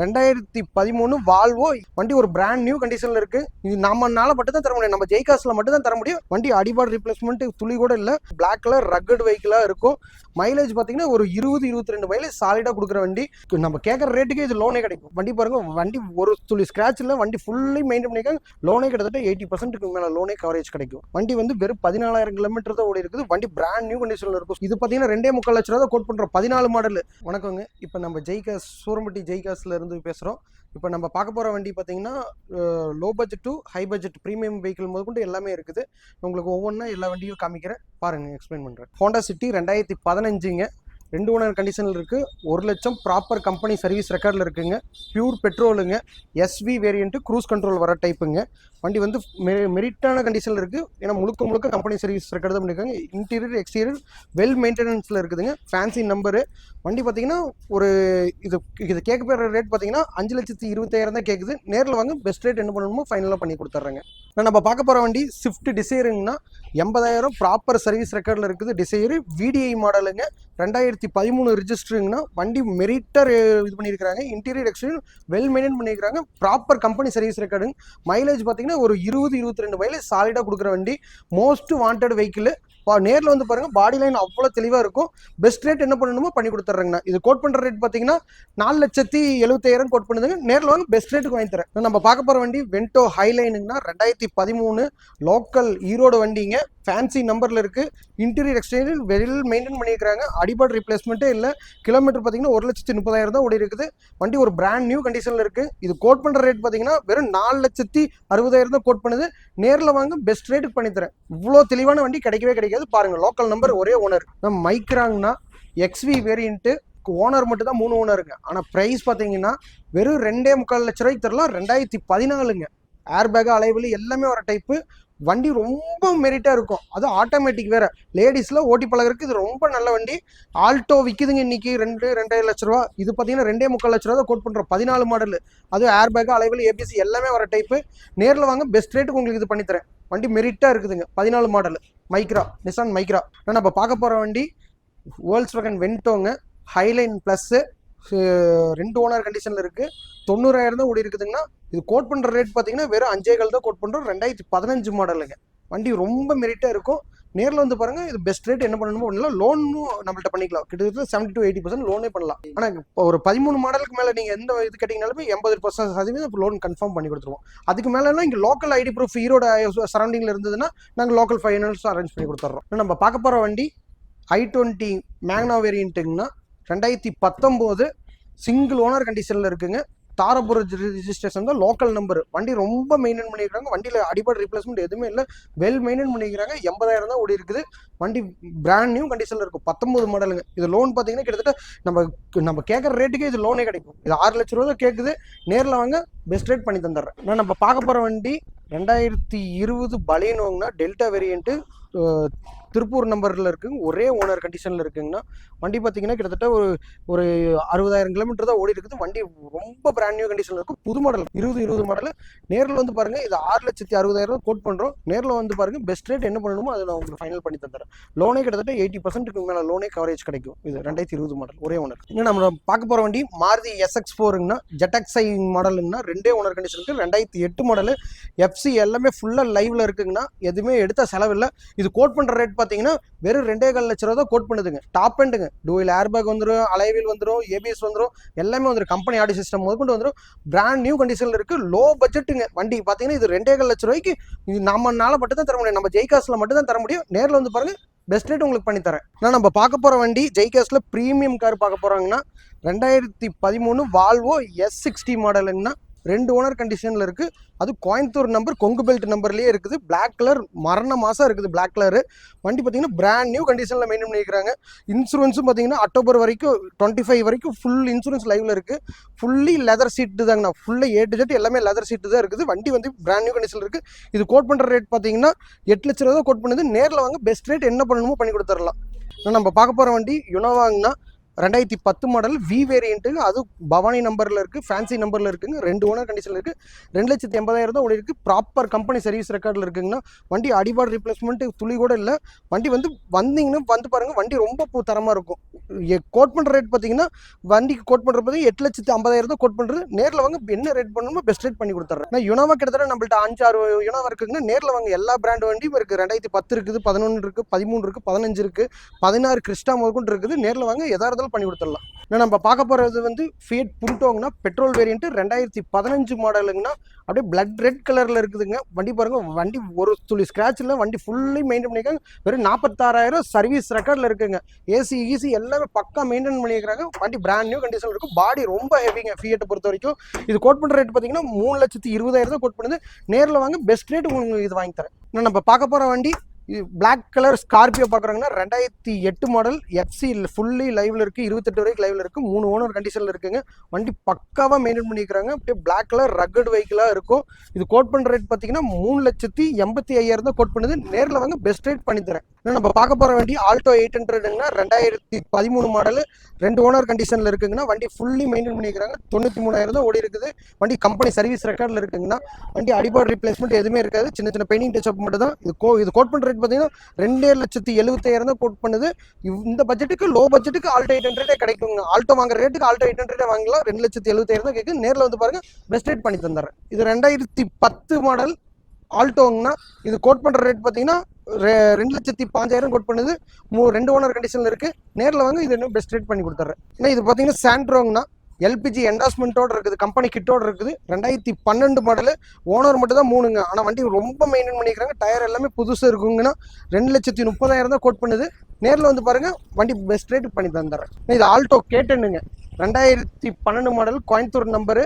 ரெண்டாயிரத்தி பதிமூணு வால்வோ வண்டி ஒரு பிராண்ட் நியூ கண்டிஷனில் இருக்கு. இது நம்மனால மட்டும் தான் தர முடியும். நம்ம ஜெய்காஸ்ல மட்டும் தான் தர முடியும். வண்டி அடிபாடு ரிப்ளேஸ்மெண்ட் துளி கூட இல்லை. பிளாக் கலர் ரக்கட் வெஹிக்கிளாக இருக்கும். மைலேஜ் பார்த்தீங்கன்னா ஒரு இருபது இருபத்தி ரெண்டு மைலேஜ் சாலிடாக கொடுக்குற வண்டி. நம்ம கேட்குற ரேட்டுக்கு இது லோனே கிடைக்கும். வண்டி பாருங்க வண்டி ஒரு துளி ஸ்க்ராட்ச் இல்லை வண்டி ஃபுல்லி மெயின்டைன் பண்ணிக்காங்க லோனே கிட்டத்தட்ட எயிட்டி பர்சன்ட்டுக்கு மேலே லோனே கவரேஜ் கிடைக்கும். வண்டி வந்து வெறும் பதினாலாயிரம் கிலோமீட்டர் தான் ஓடி இருக்குது. வண்டி பிராண்ட் நியூ கண்டிஷனில் இருக்கும். இது பார்த்தீங்கன்னா ரெண்டே முக்கால் லட்ச ரூபா தான் கோட் பண்ணுறோம் பதினாலு மாடல் வணக்கங்க. இப்போ நம்ம ஜெய்காஸ் சூரம்பட்டி ஜெய்காஸ்ல இருந்து பேசுகிறோம் இப்போ நம்ம பார்க்க போகிற வண்டி பார்த்தீங்கன்னா low budget to high budget premium vehicle முதற்கொண்டு எல்லாமே இருக்குது. உங்களுக்கு ஒவ்வொன்றா எல்லா வண்டியும் காமிக்கிறேன். பாருங்கள் எக்ஸ்பிளைன் பண்ணுறேன் ஹோண்டா சிட்டி ரெண்டாயிரத்தி பதினஞ்சுங்க. ரெண்டு ஓனர் கண்டிஷனில் இருக்குது ஒரு லட்சம் ப்ராப்பர் கம்பெனி சர்வீஸ் ரெக்கார்டில் இருக்குங்க. பியூர் பெட்ரோலுங்க எஸ்வி வேரியண்ட்டு க்ரூஸ் கண்ட்ரோல் வர டைப்புங்க வண்டி வந்து மெ மெரிட்டான கண்டிஷனில் இருக்குது ஏன்னா முழுக்க முழுக்க கம்பெனி சர்வீஸ் ரெக்கார்டு தான் பண்ணியிருக்காங்க இன்டீரியர் எக்ஸ்டீரியர் வெல் மெயின்டெனன்ஸில் இருக்குதுங்க. ஃபேன்சி நம்பரு வண்டி பார்த்தீங்கன்னா ஒரு இது இது கேட்க போகிற ரேட் பார்த்தீங்கன்னா அஞ்சு லட்சத்தி இருபத்தாயிரம் தான் கேட்குது நேரில் வாங்க பெஸ்ட் ரேட் என்ன பண்ணணுமோ ஃபைனலாக பண்ணி கொடுத்துட்றாங்க நான் நம்ம பார்க்க போகிற வண்டி ஸ்விஃப்ட் டிசைருங்கன்னா எண்பதாயிரம் ப்ராப்பர் சர்வீஸ் ரெக்கார்டில் இருக்குது. டிசைரு விடிஐ மாடலுங்க ரெண்டாயிரத்தி பதிமூணு ரிஜிஸ்டருங்கன்னா வண்டி மெரிட்டர் இது பண்ணியிருக்காங்க இன்டீரியர் எக்ஸ்டீரியர் வெல் மெயின்டைன் பண்ணியிருக்காங்க ப்ராப்பர் கம்பெனி சர்வீஸ் ரெக்கார்டுங்க மைலேஜ் பார்த்தீங்கன்னா ஒரு இருபது இருபத்தி ரெண்டு மைலேஜ் சாலிடாக கொடுக்குற வண்டி. மோஸ்ட் வாண்டட் வெஹிக்கிள் நேரில் வந்து பாருங்க பாடி லைன் அவ்வளோ தெளிவாக இருக்கும். பெஸ்ட் ரேட் என்ன பண்ணணுமோ பண்ணி கொடுத்துட்றேங்கண்ணா இது கோட் பண்ணுற ரேட் பார்த்தீங்கன்னா நாலு லட்சத்தி எழுபத்தாயிரம் கோட் பண்ணுதுங்க. நேரில் வாங்க பெஸ்ட் ரேட்டுக்கு வாங்கி தரேன். நம்ம பார்க்க போகிற வண்டி வென்டோ ஹைலைனுங்கன்னா ரெண்டாயிரத்தி பதிமூணு லோக்கல் ஈரோடு வண்டிங்க. ஃபேன்சி நம்பரில் இருக்குது இன்டீரியர் எக்ஸ்டீரியர் வெளியில் மெயின்டைன் பண்ணியிருக்காங்க அடிபாடு ரிப்ளேஸ்மெண்ட்டே இல்லை. கிலோமீட்டர் பார்த்தீங்கன்னா ஒரு லட்சத்தி முப்பதாயிரம் தான் ஓடி இருக்குது. வண்டி ஒரு பிராண்ட் நியூ கண்டிஷனில் இருக்குது இது கோட் பண்ணுற ரேட் பார்த்தீங்கன்னா வெறும் நாலு லட்சத்தி அறுபதாயிரம் தான் கோட் பண்ணுது. நேரில் வாங்க பெஸ்ட் ரேட்டுக்கு பண்ணித்தரேன். இவ்வளோ தெளிவான வண்டி கிடைக்கவே கிடைக்காது. பாருங்கள் லோக்கல் நம்பர் ஒரே ஓனர் நம்ம மைக்ராங்னா எக்ஸ்வி வேரியண்ட்டு ஓனர் மட்டும் தான் மூணு ஓனருங்க ஆனால் ப்ரைஸ் பார்த்தீங்கன்னா வெறும் ரெண்டே முக்கால் லட்ச ரூபாய்க்கு தரலாம். ரெண்டாயிரத்தி பதினாலுங்க. ஏர் பேக் அலைவலி எல்லாமே வர டைப்பு வண்டி ரொம்ப மெரிட்டாக இருக்கும். அதுவும் ஆட்டோமேட்டிக் வேற. லேடிஸில் ஓட்டி பழகிறதுக்கு இது ரொம்ப நல்ல வண்டி. ஆல்டோ விற்கிதுங்க இன்னைக்கு. ரெண்டு ரெண்டாயிரம் லட்ச ரூபா. இது பார்த்தீங்கன்னா ரெண்டே முக்கால் லட்ச ரூபா தான் கோட் பண்ணுறோம் பதினாலு மாடல் அதுவும் ஏர் பேக் அலைவில் ஏபிசி எல்லாமே வர டைப்பு நேரில் வாங்க பெஸ்ட் ரேட்டுக்கு உங்களுக்கு இது பண்ணித்தரேன் வண்டி மெரிட்டாக இருக்குதுங்க. பதினாலு மாடல் மைக்ரா நிசான் மைக்ரா நான் நம்ம பார்க்க போகிற வண்டி வேர்ல்ட்ஸ் வேகன் வென்டோங்க ஹைலைன் ப்ளஸ்ஸு ரெண்டு ஓனர் கண்டிஷனில் இருக்குது தொண்ணூறாயிரம் தான் ஓடி இருக்குதுங்கன்னா இது கோட் பண்ணுற ரேட் பார்த்தீங்கன்னா வெறும் அஞ்சே கால் தான் கோட் பண்ணுறோம் ரெண்டாயிரத்தி பதினஞ்சு மாடலுங்க வண்டி ரொம்ப மெரிட்டாக இருக்கும். நேரில் வந்து பாருங்க இது பெஸ்ட் ரேட் என்ன பண்ணணுமோ பண்ணலாம் லோனும் நம்மள்ட்ட பண்ணிக்கலாம். கிட்டத்தட்ட செவன்டி டு எயிட்டி பர்சன்ட் லோனே பண்ணலாம். ஆனால் இப்போ ஒரு பதிமூணு மாடலுக்கு மேலே நீங்கள் எந்த இது கேட்டிங்கனாலுமே எண்பது பர்சன்ட் சதவீதம் லோன் கன்ஃபார்ம் பண்ணி கொடுத்துருவோம். அதுக்கு மேலேனா இங்கே லோக்கல் ஐடி ப்ரூஃப் ஈரோட சரௌண்டிங்கில் இருந்ததுன்னா நாங்கள் லோக்கல் ஃபைனான்ஸ் அரேஞ்ச் பண்ணி கொடுத்துட்றோம் நம்ம பார்க்க போகிற வண்டி ஐ டுவெண்ட்டி மேக்னா வேரியன்ட்டுங்கன்னா ரெண்டாயிரத்தி பத்தொம்போது சிங்கிள் ஓனர் கண்டிஷனில் இருக்குங்க. தாரபுர ரிஜிஸ்ட்ரேஷன் தான் லோக்கல் நம்பர் வண்டி ரொம்ப மெயின்டைன் பண்ணியிருக்காங்க வண்டியில் அடிப்படை ரீப்ளேஸ்மெண்ட் எதுவுமே இல்லை. வெல் மெயின்டைன் பண்ணிக்கிறாங்க. எண்பதாயிரம் தான் ஓடி இருக்குது. வண்டி பிராண்ட் நியூ கண்டிஷனில் இருக்கும். பத்தொம்பது மாடலுங்க இது லோன் பார்த்தீங்கன்னா கிட்டத்தட்ட நம்ம நம்ம கேட்குற ரேட்டுக்கே இது லோனே கிடைக்கும். இது ஆறு லட்ச ரூபா தான் கேட்குது. நேரில் வாங்க பெஸ்ட் ரேட் பண்ணி தந்துடுறேன். நான் நம்ம பார்க்க போகிற வண்டி ரெண்டாயிரத்தி இருபது பலினோங்கன்னா டெல்டா வேரியன்ட்டு திருப்பூர் நம்பரில் இருக்குங்க ஒரே ஓனர் கண்டிஷனில் இருக்குங்கன்னா வண்டி பார்த்தீங்கன்னா கிட்டத்தட்ட ஒரு ஒரு அறுபதாயிரம் கிலோமீட்டர் தான் ஓடி இருக்குது. வண்டி ரொம்ப பிராண்ட் நியூ கண்டிஷனில் இருக்கும் புது மாடல் இருபது இருபது மாடல் நேரில் வந்து பாருங்கள் இது ஆறு லட்சத்தி அறுபதாயிரம் கோட் பண்ணுறோம் நேரில் வந்து பாருங்கள் பெஸ்ட் ரேட் என்ன பண்ணணுமோ அதை நான் உங்களுக்கு ஃபைனல் பண்ணி தந்துடுறேன் லோனே கிட்டத்தட்ட எயிட்டி பர்சன்ட்டுக்கு மேலே லோனே கவரேஜ் கிடைக்கும். இது ரெண்டாயிரத்தி இருபது மாடல் ஒரே ஓனர் இன்னும் நம்ம பார்க்க போகிற வண்டி மாருதி எஸ்எக்ஸ் ஃபோருங்கன்னா ஜெட்எக்ஸ்ஐ மாடலுங்கன்னா ரெண்டே ஓனர் கண்டிஷன் இருக்குது ரெண்டாயிரத்தி எட்டு மாடலு எஃப்சி எல்லாமே ஃபுல்லாக லைவில் இருக்குங்கன்னா எதுவுமே எடுத்த செலவில்லை இது கோட் பண்ணுற ரேட் பார்த்தீங்கன்னா வெறும் ரெண்டே கால் லட்ச ரூபா தான் கோட் பண்ணுதுங்க டாப் எண்டுங்க டூவில் ஏர் பேக் வந்துடும் அலைவில் வந்துடும் ஏபிஎஸ் வந்துடும் எல்லாமே வந்துடும் கம்பெனி ஆடி சிஸ்டம் முதற்கொண்டு வந்துடும் பிராண்ட் நியூ கண்டிஷனில் இருக்குது லோ பட்ஜெட்டுங்க வண்டி பார்த்தீங்கன்னா இது ரெண்டே கால் லட்ச ரூபாய்க்கு இது நம்மனால மட்டும் தான் தர முடியும். நம்ம ஜெய்காஸில் மட்டும் தான் தர முடியும். நேரில் வந்து பாருங்க பெஸ்ட் ரேட் உங்களுக்கு பண்ணி தரேன். நான் நம்ம பார்க்க போகிற வண்டி ஜெய்காஸில் ப்ரீமியம் கார் பார்க்க போகிறாங்கன்னா ரெண்டாயிரத்தி பதிமூணு வால்வோ எஸ் சிக்ஸ்டி மாடலுங்கன்னா ரெண்டு ஓனர் கண்டிஷனில் இருக்குது அது கோயம்புத்தூர் நம்பர் கொங்கு பெல்ட் நம்பர்லேயே இருக்குது. பிளாக் கலர் மரண மாதம் இருக்குது பிளாக் கலரு வண்டி பார்த்தீங்கன்னா பிராண்ட் நியூ கண்டிஷனில் மெயின்டைன் பண்ணியிருக்காங்க இன்சூரன்ஸும் பார்த்தீங்கன்னா அக்டோபர் வரைக்கும் டுவெண்ட்டி ஃபைவ் வரைக்கும் ஃபுல் இன்சூரன்ஸ் லைவில் இருக்குது ஃபுல்லி லெதர் சீட்டு தாங்கண்ணா. ஃபுல்லாக ஏ டு ஜெட் எல்லாமே லெதர் சீட்டு தான் இருக்குது. வண்டி வந்து பிராண்ட் நியூ கண்டிஷனில் இருக்குது இது கோட் பண்ணுற ரேட் பார்த்தீங்கன்னா எட்டு லட்ச ரூபா கோட் பண்ணுது. நேரில் வாங்க பெஸ்ட் ரேட் என்ன பண்ணணுமோ பண்ணி கொடுத்துடலாம். நம்ம பார்க்க போகிற வண்டி யுனோவாங்கன்னா ரெண்டாயிரத்தி பத்து மாடல் வி வேரியண்ட்டுங்க அது பவானி நம்பரில் இருக்குது ஃபேன்சி நம்பரில் இருக்குங்க. ரெண்டு ஓனர் கண்டிஷனில் இருக்குது ரெண்டு லட்சத்தி எண்பதாயிரம் தான் ஓடி இருக்குது ப்ராப்பர் கம்பெனி சர்வீஸ் ரெக்கார்டில் இருக்குங்கன்னா வண்டி அடிபாடு ரீப்ளேஸ்மெண்ட்டு துளி கூட இல்லை. வண்டி வந்து வந்தீங்கன்னா வந்து பாருங்கள் வண்டி ரொம்ப பூ தரமாக இருக்கும். கோட் பண்ணுற ரேட் பார்த்தீங்கன்னா வண்டிக்கு கோட் பண்ணுற பார்த்தீங்கன்னா எட்டு லட்சத்தி ஐம்பதாயிரம் தான் கோட் பண்ணுறது நேரில் வாங்க என்ன ரேட் பண்ணணுமோ பெஸ்ட் ரேட் பண்ணி கொடுத்துட்றேன் நான் யுனாவா கிட்டத்தட்ட நம்மள்ட்ட அஞ்சு ஆறு யுனாவா இருக்குங்கன்னா நேரில் வாங்க எல்லா பிராண்ட் வண்டியும் இருக்குது ரெண்டாயிரத்தி பத்து இருக்குது பதினொன்று இருக்குது பதிமூணு இருக்குது பதினஞ்சு இருக்குது பதினாறு கிறிஸ்டா முதற்கொண்டு இருக்குது. நேரில் வாங்க எதாவது இருந்தாலும் பண்ணி கொடுத்துடலாம். இன்னும் நம்ம பார்க்க போகிறது வந்து ஃபியட் புண்டோங்கன்னா பெட்ரோல் வேரியன்ட்டு ரெண்டாயிரத்தி பதினஞ்சு மாடலுங்கன்னா அப்படியே பிளட் ரெட் கலரில் இருக்குதுங்க. வண்டி பாருங்க வண்டி ஒரு துளி ஸ்க்ராட்ச் இல்லை வண்டி ஃபுல்லி மெயின்டைன் பண்ணியிருக்காங்க வெறும் நாற்பத்தாறாயிரம் சர்வீஸ் ரெக்கார்டில் இருக்குங்க. ஏசி ஈசி எல்லாமே பக்கா மெயின்டைன் பண்ணியிருக்காங்க வண்டி பிராண்ட் நியூ கண்டிஷன் இருக்கும். பாடி ரொம்ப ஹெவிங்க ஃபியட்டை பொறுத்த வரைக்கும் இது கோட் பண்ணுற ரேட் பார்த்தீங்கன்னா மூணு லட்சத்தி இருபதாயிரம் தான் கோட் பண்ணுது. நேரில் வாங்க பெஸ்ட் ரேட் உங்களுக்கு இது வாங்கி தரேன். நம்ம பார்க்க போகிற வண்டி இது பிளாக் கலர் ஸ்கார்பியோ பார்க்குறாங்கன்னா ரெண்டாயிரத்தி எட்டு மாடல் எஃப்சி ஃபுல்லி லைவில் இருக்குது இருபத்தெட்டு வரைக்கும் லைவில் இருக்குது மூணு ஓனர் கண்டிஷனில் இருக்குங்க. வண்டி பக்காவாக மெயின்டைன் பண்ணியிருக்கிறாங்க அப்படியே பிளாக் கலர் ரக்கட் வெஹிக்கிளாக இருக்கும். இது கோட் பண்ணுற ரேட் பார்த்தீங்கன்னா மூணு லட்சத்தி எண்பத்தி ஐயாயிரம் தான் கோட் பண்ணுது. நேரில் வாங்க பெஸ்ட் ரேட் பண்ணித்தரேன். நம்ம பார்க்க போகிற வண்டி ஆல்டோ எயிட் ஹண்ட்ரடுங்கன்னா ரெண்டாயிரத்தி பதிமூணு மாடல் ரெண்டு ஓனர் கண்டிஷனில் இருக்குங்கன்னா வண்டி ஃபுல்லி மெயின்டைன் பண்ணியிருக்கிறாங்க தொண்ணூற்றி மூணாயிரம் தான் ஓடி இருக்குது. வண்டி கம்பெனி சர்வீஸ் ரெக்கார்டில் இருக்குங்கன்னா வண்டி அடிபாடு ரீப்ளேஸ்மெண்ட் எதுவுமே இருக்காது. சின்ன சின்ன பெயிண்டிங் டச் அப் மட்டும் தான் இது கோ இது கோட் பண்ணுற பட்ஜெட் பார்த்தீங்கன்னா ரெண்டே லட்சத்தி எழுபத்தாயிரம் தான் கோட் பண்ணுது. இந்த பட்ஜெட்டுக்கு லோ பட்ஜெட்டுக்கு ஆல்டோ எயிட் ஹண்ட்ரடே கிடைக்குங்க. ஆல்டோ வாங்குற ரேட்டுக்கு ஆல்டோ எயிட் ஹண்ட்ரடே வாங்கலாம். ரெண்டு லட்சத்தி எழுபத்தாயிரம் தான் கேட்குது நேரில் வந்து பாருங்க பெஸ்ட் ரேட் பண்ணி தந்துடுறேன். இது ரெண்டாயிரத்தி பத்து மாடல் ஆல்டோங்கன்னா இது கோட் பண்ணுற ரேட் பார்த்தீங்கன்னா ரெ- ரெண்டு லட்சத்தி பாஞ்சாயிரம் கோட் பண்ணுது. மூ ரெண்டு ஓனர் கண்டிஷனில் இருக்குது நேரில் வாங்க இது இன்னும் பெஸ்ட் ரேட் பண்ணி கொடுத்துட்றேன். ஏன்னா இது பார்த்தீங்கன்னா சாண்ட்ரோங்னா எல்பிஜி என்டாஸ்மெண்ட்டோட இருக்குது கம்பெனி கிட்டோட இருக்குது. ரெண்டாயிரத்தி பன்னெண்டு மாடலு ஓனர் மட்டும் தான் மூணுங்க. ஆனால் வண்டி ரொம்ப மெயின்டைன் பண்ணிக்கிறாங்க. டயர் எல்லாமே புதுசாக இருக்குங்கன்னா ரெண்டு லட்சத்தி முப்பதாயிரம் தான் கோட் பண்ணுது. நேரில் வந்து பாருங்க வண்டி பெஸ்ட் ரேட் பண்ணி தந்துடுறேன். இது ஆல்டோ கேட்டனுங்க. ரெண்டாயிரத்தி பன்னெண்டு மாடல் கோயம்புத்தூர் நம்பரு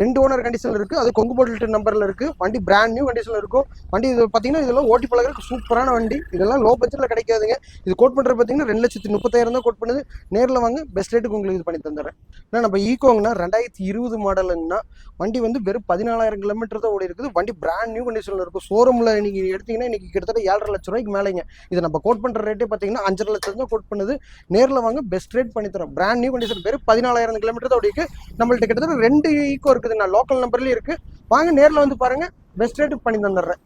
ரெண்டு ஓனர் கண்டிஷனில் இருக்குது அது கொங்கு போட்டு நம்பரில் இருக்குது வண்டி பிராண்ட் நியூ கண்டிஷனில் இருக்கும். வண்டி இது பார்த்தீங்கன்னா இதெல்லாம் ஓட்டி பழகிறதுக்கு சூப்பரான வண்டி. இதெல்லாம் லோ பட்ஜெட்டில் கிடைக்காதுங்க. இது கோட் பண்ணுறது பார்த்தீங்கன்னா ரெண்டு லட்சத்தி முப்பத்தாயிரம் தான் கோட் பண்ணுது. நேரில் வாங்க பெஸ்ட் ரேட்டுக்கு உங்களுக்கு இது பண்ணி தந்துடுறேன். ஏன்னா நம்ம ஈகோங்கன்னா ரெண்டாயிரத்தி இருபது மாடலுங்கன்னா வண்டி வந்து வெறும் பதினாலாயிரம் கிலோமீட்டர் தான் ஓடி இருக்குது வண்டி பிராண்ட் நியூ கண்டிஷனில் இருக்கும். ஷோரூமில் நீங்கள் எடுத்தீங்கன்னா இன்றைக்கி கிட்டத்தட்ட ஏழரை லட்ச ரூபாய்க்கு மேலேங்க. இது நம்ம கோட் பண்ணுற ரேட்டே பார்த்தீங்கன்னா அஞ்சரை லட்சம் தான் கோட் பண்ணுது. நேரில் வாங்க பெஸ்ட் ரேட் பண்ணி தரோம் பிராண்ட் நியூ கண்டிஷன் வெறும் பதினாலாயிரம் கிலோமீட்டர் தான் ஓடி இருக்கு நம்மள்ட்ட கிட்டத்தட்ட ரெண்டு ஈக்கோ இருக்குது நான் லோக்கல் நம்பர்லேயும் இருக்குது வாங்க நேரில் வந்து பாருங்கள் பெஸ்ட் ரேட்டுக்கு பண்ணி தந்துடுறேன்.